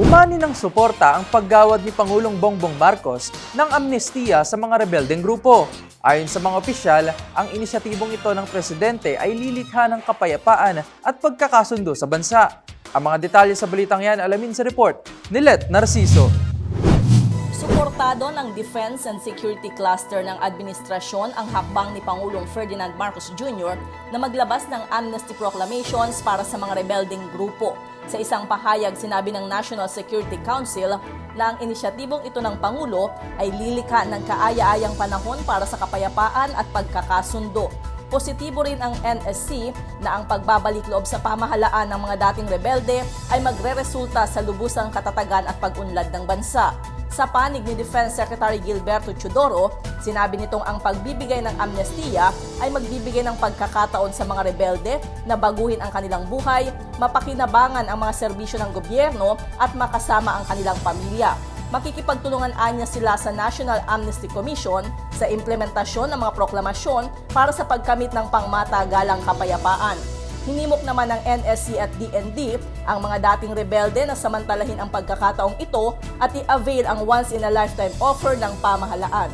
Umani ng suporta ang paggawad ni Pangulong Bongbong Marcos ng amnestiya sa mga rebeldeng grupo. Ayon sa mga opisyal, ang inisyatibong ito ng presidente ay lilikha ng kapayapaan at pagkakasundo sa bansa. Ang mga detalye sa balitang yan alamin sa report ni Let Narciso. Suportado ng Defense and Security Cluster ng administrasyon ang hakbang ni Pangulong Ferdinand Marcos Jr. na maglabas ng amnesty proclamations para sa mga rebelding grupo. Sa isang pahayag, sinabi ng National Security Council na ang inisyatibong ito ng Pangulo ay lilikha ng kaaya-ayang panahon para sa kapayapaan at pagkakasundo. Positibo rin ang NSC na ang pagbabalik loob sa pamahalaan ng mga dating rebelde ay magre-resulta sa lubusang katatagan at pag-unlad ng bansa. Sa panig ni Defense Secretary Gilberto Chodoro, sinabi nitong ang pagbibigay ng amnestiya ay magbibigay ng pagkakataon sa mga rebelde na baguhin ang kanilang buhay, mapakinabangan ang mga serbisyo ng gobyerno at makasama ang kanilang pamilya. Makikipagtulungan anya sila sa National Amnesty Commission sa implementasyon ng mga proklamasyon para sa pagkamit ng pangmatagalang kapayapaan. Hinimok naman ng NSC at DND ang mga dating rebelde na samantalahin ang pagkakataong ito at i-avail ang once-in-a-lifetime offer ng pamahalaan.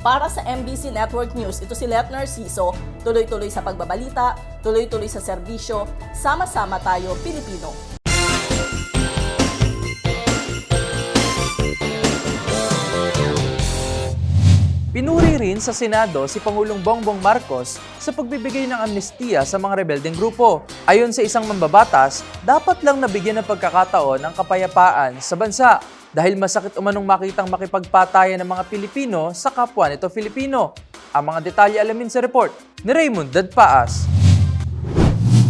Para sa MBC Network News, ito si Let Narciso, tuloy-tuloy sa pagbabalita, tuloy-tuloy sa serbisyo, sama-sama tayo Pilipino. Pinuri rin sa Senado si Pangulong Bongbong Marcos sa pagbibigay ng amnestiya sa mga rebeldeng grupo. Ayon sa isang mambabatas, dapat lang nabigyan ng pagkakataon ng kapayapaan sa bansa dahil masakit umanong makitang makipagpatayan ng mga Pilipino sa kapwa nito Filipino. Ang mga detalye alamin sa report ni Raymond Dadpaas.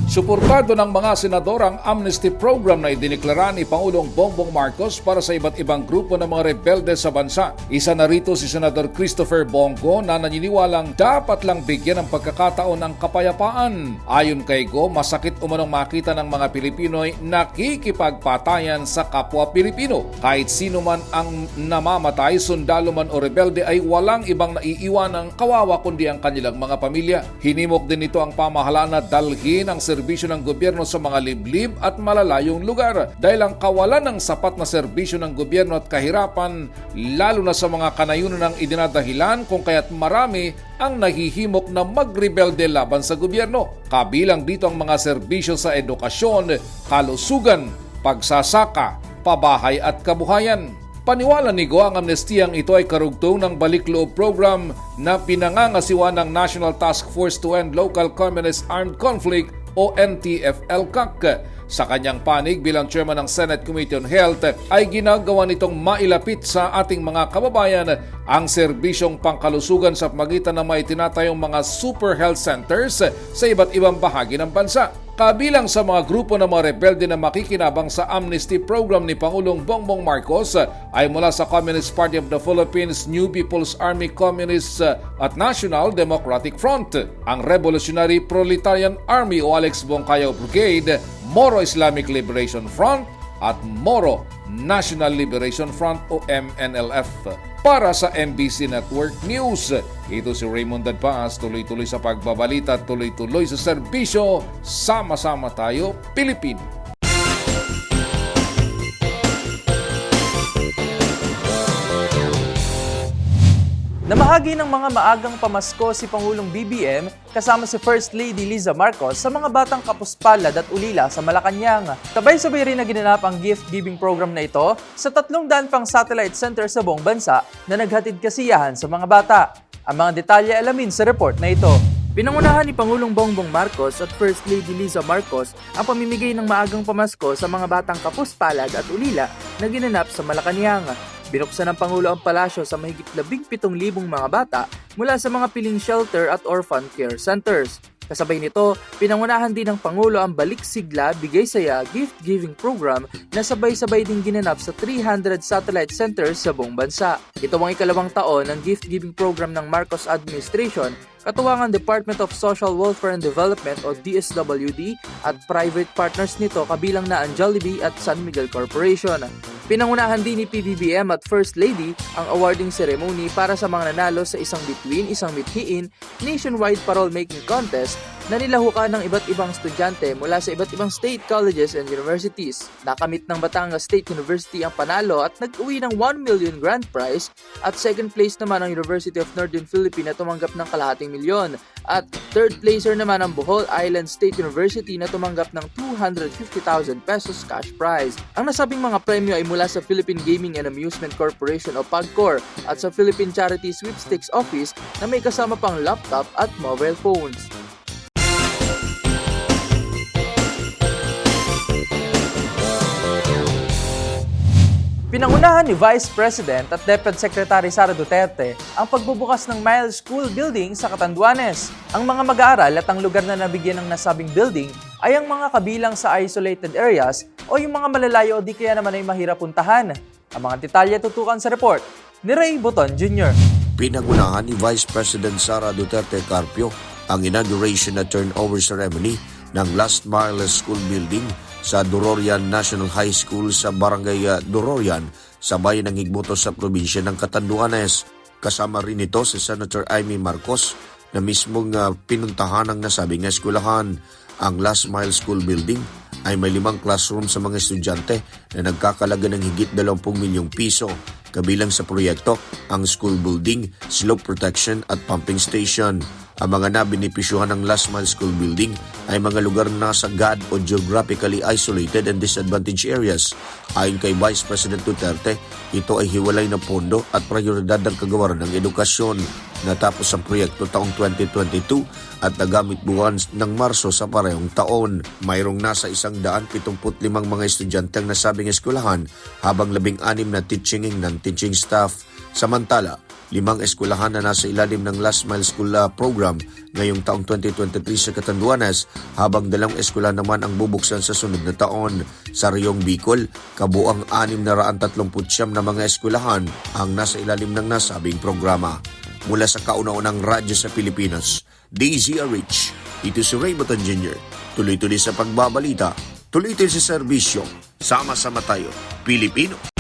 Suportado ng mga senador ang amnesty program na idineklara ni Pangulong Bongbong Marcos para sa iba't ibang grupo ng mga rebelde sa bansa. Isa na rito si Senador Christopher Bongo na naniniwalang dapat lang bigyan ng pagkakataon ng kapayapaan. Ayon kay Go, masakit umanong makita ng mga Pilipino'y nakikipagpatayan sa kapwa Pilipino. Kahit sino man ang namamatay, sundalo man o rebelde ay walang ibang naiiwan ng kawawa kundi ang kanilang mga pamilya. Hinimok din ito ang pamahalaan na dalhin ang serbisyo ng gobyerno sa mga liblib at malalayong lugar dahil ang kawalan ng sapat na serbisyo ng gobyerno at kahirapan lalo na sa mga kanayunan ng idinadahilan kung kaya't marami ang nahihimok na magrebelde laban sa gobyerno. Kabilang dito ang mga serbisyo sa edukasyon, kalusugan, pagsasaka, pabahay at kabuhayan. Paniwala ni Go ang amnestiyang ito ay karugtong ng balik loob program na pinangangasiwa ng National Task Force to End Local Communist Armed Conflict o NTF-ELCAC. Sa kanyang panig bilang chairman ng Senate Committee on Health ay ginagawa nitong mailapit sa ating mga kababayan ang serbisyong pangkalusugan sa pagitan ng mga itinatayong mga super health centers sa iba't ibang bahagi ng bansa. Kabilang sa mga grupo ng mga rebelde na makikinabang sa amnesty program ni Pangulong Bongbong Marcos ay mula sa Communist Party of the Philippines, New People's Army Communists at National Democratic Front, ang Revolutionary Proletarian Army o Alex Bongkayaw Brigade, Moro Islamic Liberation Front, at Moro National Liberation Front o MNLF. Para sa MBC Network News, ito si Raymond Dadpaas, tuloy-tuloy sa pagbabalita tuloy-tuloy sa serbisyo. Sama-sama tayo, Pilipino. Namahagi ng mga maagang pamasko si Pangulong BBM kasama si First Lady Liza Marcos sa mga batang kapuspalad at ulila sa Malacanang. Sabay-sabay rin na ginanap ang gift-giving program na ito sa tatlong daan pang satellite center sa buong bansa na naghatid kasiyahan sa mga bata. Ang mga detalye alamin sa report na ito. Pinangunahan ni Pangulong Bongbong Marcos at First Lady Liza Marcos ang pamimigay ng maagang pamasko sa mga batang kapuspalad at ulila na ginanap sa Malacanang. Binuksan ng Pangulo ang palasyo sa mahigit 17,000 mga bata mula sa mga piling shelter at orphan care centers. Kasabay nito, pinangunahan din ng Pangulo ang Balik Sigla Bigay Saya Gift-Giving Program na sabay-sabay din ginanap sa 300 satellite centers sa buong bansa. Ito ang ikalawang taon ng gift-giving program ng Marcos Administration katuwangan Department of Social Welfare and Development o DSWD at private partners nito kabilang na ang Jollibee at San Miguel Corporation. Pinangunahan din ni PBBM at First Lady ang awarding ceremony para sa mga nanalo sa isang bituin, isang mithiin, nationwide parole making contest na nilahukan ng iba't ibang estudyante mula sa iba't ibang state colleges and universities. Nakamit ng Batangas State University ang panalo at nag-uwi ng 1 million grand prize at second place naman ang University of Northern Philippines na tumanggap ng kalahating milyon at third placer naman ang Bohol Island State University na tumanggap ng 250,000 pesos cash prize. Ang nasabing mga premyo ay mula sa Philippine Gaming and Amusement Corporation o PAGCOR at sa Philippine Charity Sweepstakes Office na may kasama pang laptop at mobile phones. Pinangunahan ni Vice President at Deputy Secretary Sara Duterte ang pagbubukas ng Mile School Building sa Catanduanes. Ang mga mag-aaral at ang lugar na nabigyan ng nasabing building ay ang mga kabilang sa isolated areas o yung mga malalayo o di kaya naman ay mahirap puntahan. Ang mga detalye tutukan sa report ni Ray Buton Jr. Pinagunahan ni Vice President Sara Duterte Carpio ang inauguration at turnover ceremony ng Last Mile School Building sa Dororian National High School sa Barangay uh, Dororian sa bayan ng Higboto sa probinsya ng Catanduanes. Kasama rin ito si Senator Amy Marcos na mismong uh, pinuntahan ang nasabing eskwelahan. Ang Last Mile School Building ay may limang classroom sa mga estudyante na nagkakalaga ng higit 20 milyong piso. Kabilang sa proyekto ang school building, slope protection at pumping station. Ang mga nabinipisyuhan ng Last Mile School Building ay mga lugar na nasa GAD o geographically isolated and disadvantaged areas. Ayon kay Vice President Duterte, ito ay hiwalay na pondo at prioridad ng kagawaran ng edukasyon. Natapos ang proyekto taong 2022 at nagamit buwan ng Marso sa parehong taon. Mayroong nasa isang daan 75 mga estudyante ang nasabing eskwelahan habang labing anim na teaching and non-teaching staff. Samantala, limang eskwelahan na nasa ilalim ng Last Mile School uh, program ngayong taong 2023 sa Catanduanes habang dalawang eskwela naman ang bubuksan sa sunod na taon. Sa Riyong Bicol, kabuang 639 na mga eskwelahan ang nasa ilalim ng nasabing programa. Mula sa kauna-unang radyo sa Pilipinas, DZRH, ito si Ray Baton Jr. Tuloy-tuloy sa pagbabalita, tuloy-tuloy sa serbisyo, sama-sama tayo, Pilipino.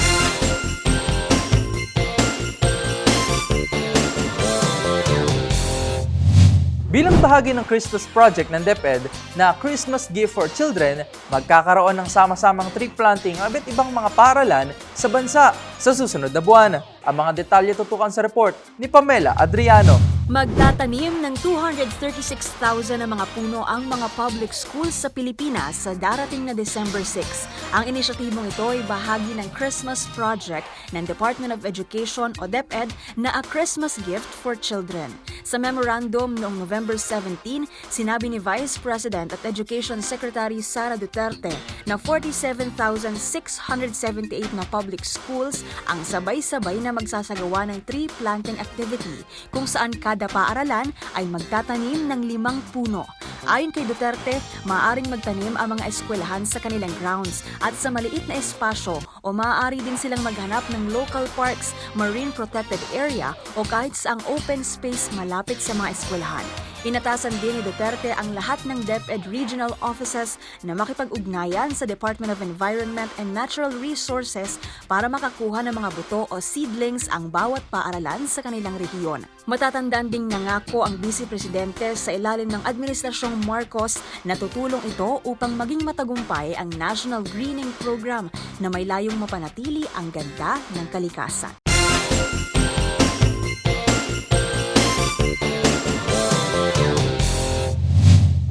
Bilang bahagi ng Christmas project ng DepEd na Christmas Gift for Children, magkakaroon ng sama-samang tree planting ang iba't ibang mga paralan sa bansa sa susunod na buwan. Ang mga detalye tutukan sa report ni Pamela Adriano. Magtatanim ng 236,000 na mga puno ang mga public schools sa Pilipinas sa darating na December 6. Ang inisyatibong ito ay bahagi ng Christmas Project ng Department of Education o DepEd na A Christmas Gift for Children. Sa memorandum noong November 17, sinabi ni Vice President at Education Secretary Sara Duterte na 47,678 na public schools ang sabay-sabay na magsasagawa ng tree planting activity kung saan kada paaralan ay magtatanim ng limang puno. Ayon kay Duterte, maaaring magtanim ang mga eskwelahan sa kanilang grounds at sa maliit na espasyo o maaari din silang maghanap ng local parks, marine protected area o kahit sa ang open space malapit sa mga eskwelahan. Inatasan din ni Duterte ang lahat ng DepEd regional offices na makipag-ugnayan sa Department of Environment and Natural Resources para makakuha ng mga buto o seedlings ang bawat paaralan sa kanilang rehiyon. Matatandaan ding nangako ang Vice Presidente sa ilalim ng Administrasyong Marcos na tutulong ito upang maging matagumpay ang National Greening Program na may layong mapanatili ang ganda ng kalikasan.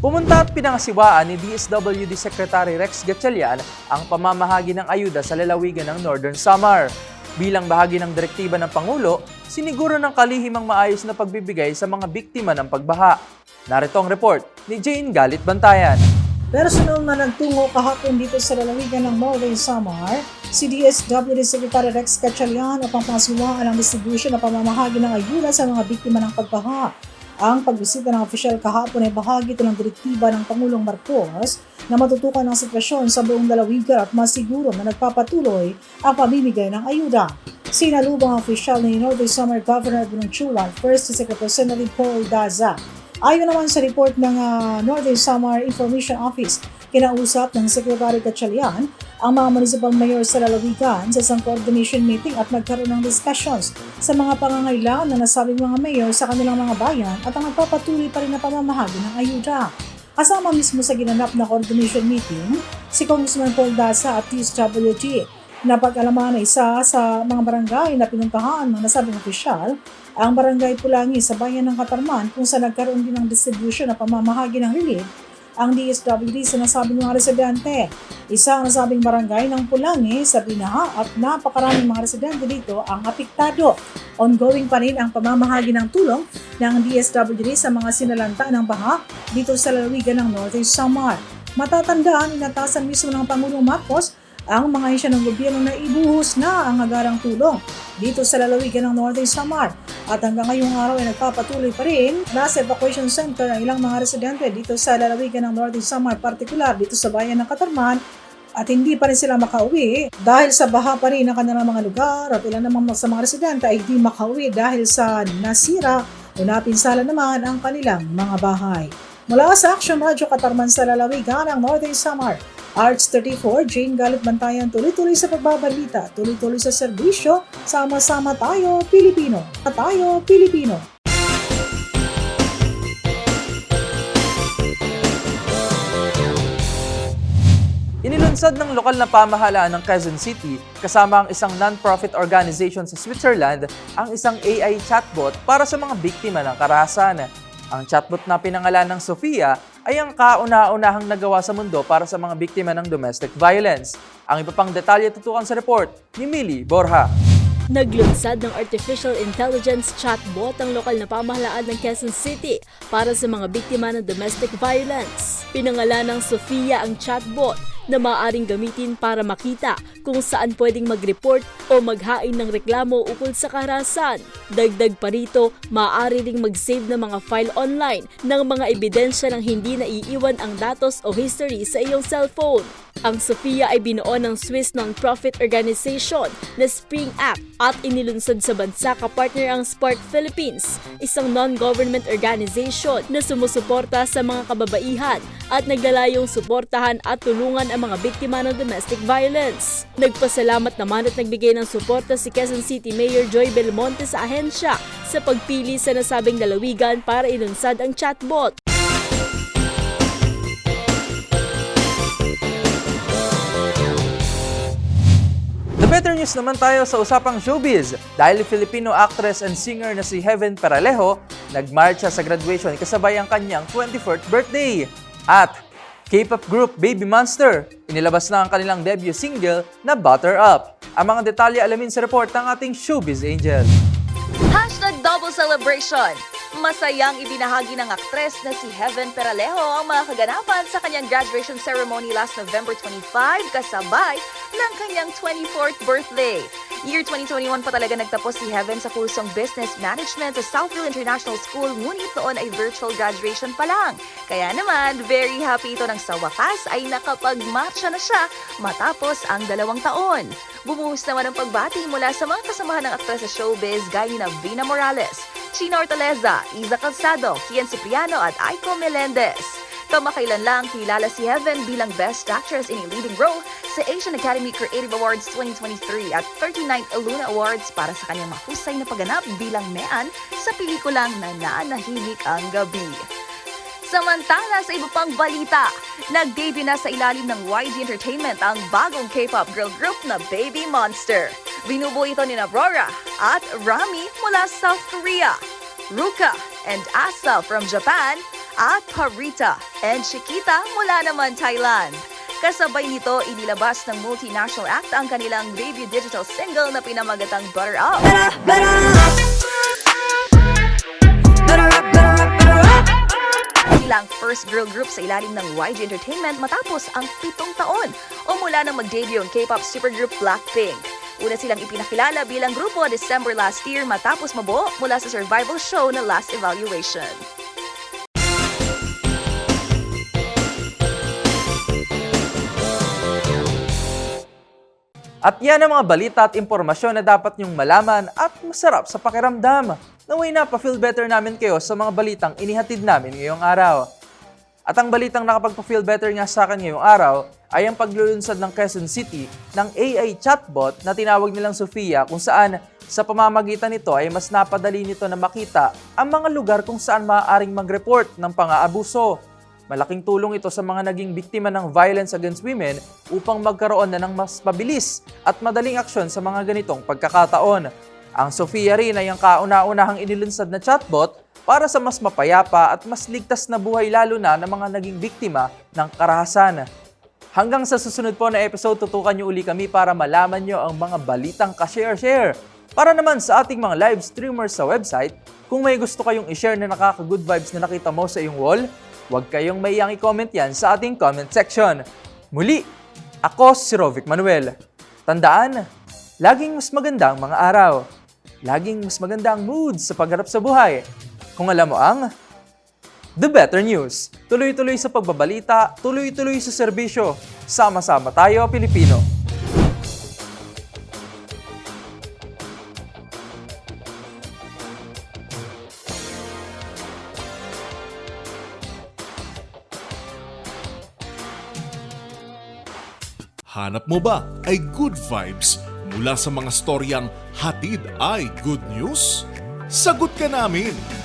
Pumunta at pinangasiwaan ni DSWD Secretary Rex Gatchalian ang pamamahagi ng ayuda sa lalawigan ng Northern Samar. Bilang bahagi ng direktiba ng Pangulo, siniguro ng kalihimang maayos na pagbibigay sa mga biktima ng pagbaha. Narito ang report ni Jane Galit Bantayan. Personal na nagtungo kahapon dito sa lalawigan ng Northern Samar, si DSWD Secretary Rex Gatchalian upang pangasiwaan ang distribution na pamamahagi ng ayuda sa mga biktima ng pagbaha. Ang pagbisita ng opisyal kahapon ay bahagi ito ng direktiba ng Pangulong Marcos na matutukan ang sitwasyon sa buong lalawigan at masiguro na nagpapatuloy ang pamimigay ng ayuda. Sinalubong ang opisyal ni Northern Samar Governor Bononchuan, First Secretary Representative Paul Daza. Ayon naman sa report ng ah, Northern Samar Information Office, kinausap ng Secretary Gatchalian ang mga municipal mayor sa lalawigan sa isang coordination meeting at nagkaroon ng discussions sa mga pangangailangan ng nasabing mga mayor sa kanilang mga bayan at ang nagpapatuloy pa rin na pamamahagi ng ayuda. Kasama mismo sa ginanap na coordination meeting, si Congressman Paul Daza at TSWG Napag-alaman na isa sa mga barangay na pinuntahan ng nasabing opisyal, ang barangay Pulangi sa bayan ng Katarman kung saan nagkaroon din ng distribution na pamamahagi ng relief ang DSWD sa nasabing mga residente. Isa ang nasabing barangay ng Pulangi sa Binaha at napakaraming mga residente dito ang apektado. Ongoing pa rin ang pamamahagi ng tulong ng DSWD sa mga sinalanta ng baha dito sa lalawigan ng Northern Samar. Matatandaan, inatasan mismo ng Pangulong Marcos ang mga ahensya ng gobyerno na ibuhos na ang agarang tulong dito sa lalawigan ng Northern Samar. At hanggang ngayong araw ay nagpapatuloy pa rin nasa evacuation center ang ilang mga residente dito sa lalawigan ng Northern Samar, partikular dito sa bayan ng Katarman at hindi pa rin sila makauwi dahil sa baha pa rin ang kanilang mga lugar at ilan namang sa mga residente ay hindi makauwi dahil sa nasira o napinsala naman ang kanilang mga bahay. Mula sa Action Radio Katarman sa lalawigan ng Northern Samar, Arts 34, Jane Galit Bantayan, tuloy-tuloy sa pagbabalita, tuloy-tuloy sa serbisyo, sama-sama tayo, Pilipino. Tayo, Pilipino. Inilunsad ng lokal na pamahalaan ng Quezon City kasama ang isang non-profit organization sa Switzerland ang isang AI chatbot para sa mga biktima ng karahasan. Ang chatbot na pinangalan ng Sofia ay ang kauna-unahang nagawa sa mundo para sa mga biktima ng domestic violence. Ang iba pang detalye tutukan sa report ni Millie Borja. Naglunsad ng artificial intelligence chatbot ang lokal na pamahalaan ng Quezon City para sa mga biktima ng domestic violence. Pinangalan ng Sofia ang chatbot na maaaring gamitin para makita kung saan pwedeng mag-report o maghain ng reklamo ukol sa karahasan. Dagdag pa rito, maaari ring mag-save ng mga file online ng mga ebidensya ng hindi naiiwan ang datos o history sa iyong cellphone. Ang Sofia ay binuo ng Swiss non-profit organization na Spring App at inilunsad sa bansa kapartner ang Spark Philippines, isang non-government organization na sumusuporta sa mga kababaihan at naglalayong suportahan at tulungan ang mga biktima ng domestic violence. Nagpasalamat naman at nagbigay ng suporta si Quezon City Mayor Joy Belmonte sa ahensya sa pagpili sa nasabing lalawigan para ilunsad ang chatbot. The better news naman tayo sa usapang showbiz dahil Filipino actress and singer na si Heaven Peralejo nagmarcha sa graduation kasabay ang kanyang 24th birthday. At K-pop group Baby Monster, inilabas na ang kanilang debut single na Butter Up. Ang mga detalye alamin sa report ng ating showbiz angel. Hashtag double celebration. Masayang ibinahagi ng aktres na si Heaven Peralejo ang mga kaganapan sa kanyang graduation ceremony last November 25 kasabay ng kanyang 24th birthday. Year 2021 pa talaga nagtapos si Heaven sa kursong Business Management sa Southfield International School ngunit noon ay virtual graduation pa lang. Kaya naman, very happy ito nang sa wakas ay nakapag-matcha na siya matapos ang dalawang taon. Bumuhos naman ang pagbati mula sa mga kasamahan ng aktres sa showbiz gaya ni na Vina Morales, Chino Hortaleza, Iza Calzado, Kian Cipriano at Aiko Melendez. Kamakailan lang kilala si Heaven bilang Best Actress in a Leading Role sa Asian Academy Creative Awards 2023 at 39th Luna Awards para sa kanyang mahusay na pagganap bilang Mean sa pelikulang Nananahimik ang Gabi. Samantala sa iba pang balita, nag-debut na sa ilalim ng YG Entertainment ang bagong K-pop girl group na Baby Monster. Binubuo ito ni Aurora at Rami mula South Korea, Ruka and Asa from Japan, at Parita and Shikita mula naman Thailand. Kasabay nito, inilabas ng multinational act ang kanilang debut digital single na pinamagatang Butter Up. Bilang first girl group sa ilalim ng YG Entertainment matapos ang pitong taon o mula nang mag-debut ang K-pop supergroup Blackpink. Una silang ipinakilala bilang grupo December last year matapos mabuo mula sa survival show na Last Evaluation. At yan ang mga balita at impormasyon na dapat niyong malaman at masarap sa pakiramdam. Naway na pa-feel better namin kayo sa mga balitang inihatid namin ngayong araw. At ang balitang nakapagpa-feel better nga sa akin ngayong araw ay ang paglulunsad ng Quezon City ng AI chatbot na tinawag nilang Sofia kung saan sa pamamagitan nito ay mas napadali nito na makita ang mga lugar kung saan maaaring mag-report ng pang-aabuso. Malaking tulong ito sa mga naging biktima ng violence against women upang magkaroon na ng mas mabilis at madaling aksyon sa mga ganitong pagkakataon. Ang Sofia rin ay ang kauna-unahang inilunsad na chatbot para sa mas mapayapa at mas ligtas na buhay lalo na ng mga naging biktima ng karahasan. Hanggang sa susunod po na episode, tutukan niyo uli kami para malaman niyo ang mga balitang ka-share-share. Para naman sa ating mga live streamers sa website, kung may gusto kayong i-share na nakaka-good vibes na nakita mo sa iyong wall, huwag kayong mayang i-comment yan sa ating comment section. Muli, ako si Rovic Manuel. Tandaan, laging mas maganda ang mga araw. Laging mas maganda ang mood sa pagharap sa buhay. Kung alam mo ang The Better News. Tuloy-tuloy sa pagbabalita, tuloy-tuloy sa serbisyo. Sama-sama tayo, Pilipino. Hanap mo ba ay good vibes mula sa mga storyang hatid ay good news? Sagot ka namin!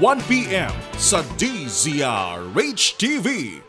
1pm sa DZRH TV.